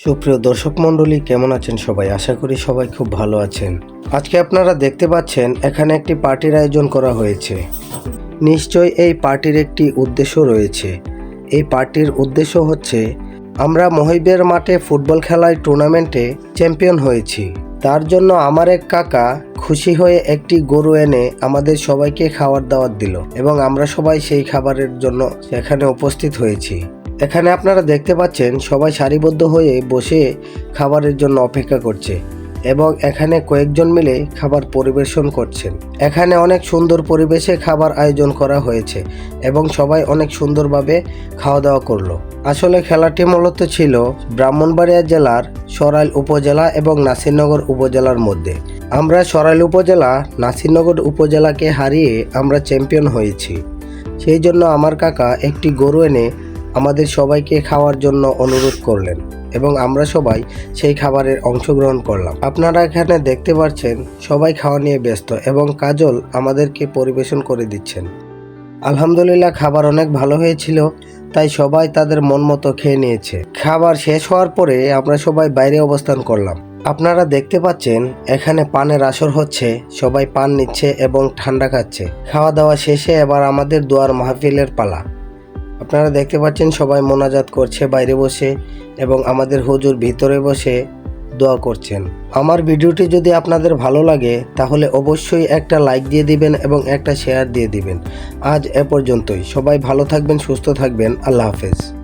সুপ্রিয় দর্শক মণ্ডলী, কেমন আছেন সবাই? আশা করি সবাই খুব ভালো আছেন। আজকে আপনারা দেখতে পাচ্ছেন, এখানে একটি পার্টির আয়োজন করা হয়েছে। নিশ্চয় এই পার্টির একটি উদ্দেশ্য রয়েছে। এই পার্টির উদ্দেশ্য হচ্ছে, আমরা মহিবের মাঠে ফুটবল খেলায় টুর্নামেন্টে চ্যাম্পিয়ন হয়েছি। তার জন্য আমার এক কাকা খুশি হয়ে একটি গরু এনে আমাদের সবাইকে খাবার দাওয়াত দিল এবং আমরা সবাই সেই খাবারের জন্য সেখানে উপস্থিত হয়েছি। এখানে আপনারা দেখতে পাচ্ছেন সবাই সারিবদ্ধ হয়ে বসে খাবারের জন্য অপেক্ষা করছে এবং এখানে কয়েকজন মিলে খাবার পরিবেশন করছেন। এখানে অনেক সুন্দর পরিবেশে খাবার আয়োজন করা হয়েছে এবং সবাই অনেক সুন্দরভাবে খাওয়া দাওয়া করল। আসলে খেলাটি মূলত ছিল ব্রাহ্মণবাড়িয়া জেলার সরাইল উপজেলা এবং নাসিরনগর উপজেলার মধ্যে। আমরা সরাইল উপজেলা, নাসিরনগর উপজেলাকে হারিয়ে আমরা চ্যাম্পিয়ন হয়েছি। সেই জন্য আমার কাকা একটি গরু এনে আমাদের সবাইকে খাওয়ার জন্য অনুরোধ করলেন এবং আমরা সবাই সেই খাবারের অংশগ্রহণ করলাম। আপনারা এখানে দেখতে পাচ্ছেন, সবাই খাওয়া নিয়ে ব্যস্ত এবং কাজল আমাদেরকে পরিবেশন করে দিচ্ছেন। আলহামদুলিল্লাহ, খাবার অনেক ভালো হয়েছিল, তাই সবাই তাদের মন মতো খেয়ে নিয়েছে। খাবার শেষ হওয়ার পরে আমরা সবাই বাইরে অবস্থান করলাম। আপনারা দেখতে পাচ্ছেন, এখানে পানের আসর হচ্ছে, সবাই পান নিচ্ছে এবং ঠান্ডা খাচ্ছে। খাওয়া দাওয়া শেষে এবার আমাদের দুয়ার মাহফিলের পালা। আপনারা দেখতে পাচ্ছেন সবাই মোনাজাত করছে, বাইরে বসে এবং আমাদের হুজুর ভিতরে বসে দোয়া করছেন। আমার ভিডিওটি যদি আপনাদের ভালো লাগে, তাহলে অবশ্যই একটা লাইক দিয়ে দিবেন এবং একটা শেয়ার দিয়ে দিবেন। আজ এ পর্যন্তই। সবাই ভালো থাকবেন, সুস্থ থাকবেন। আল্লাহ হাফেজ।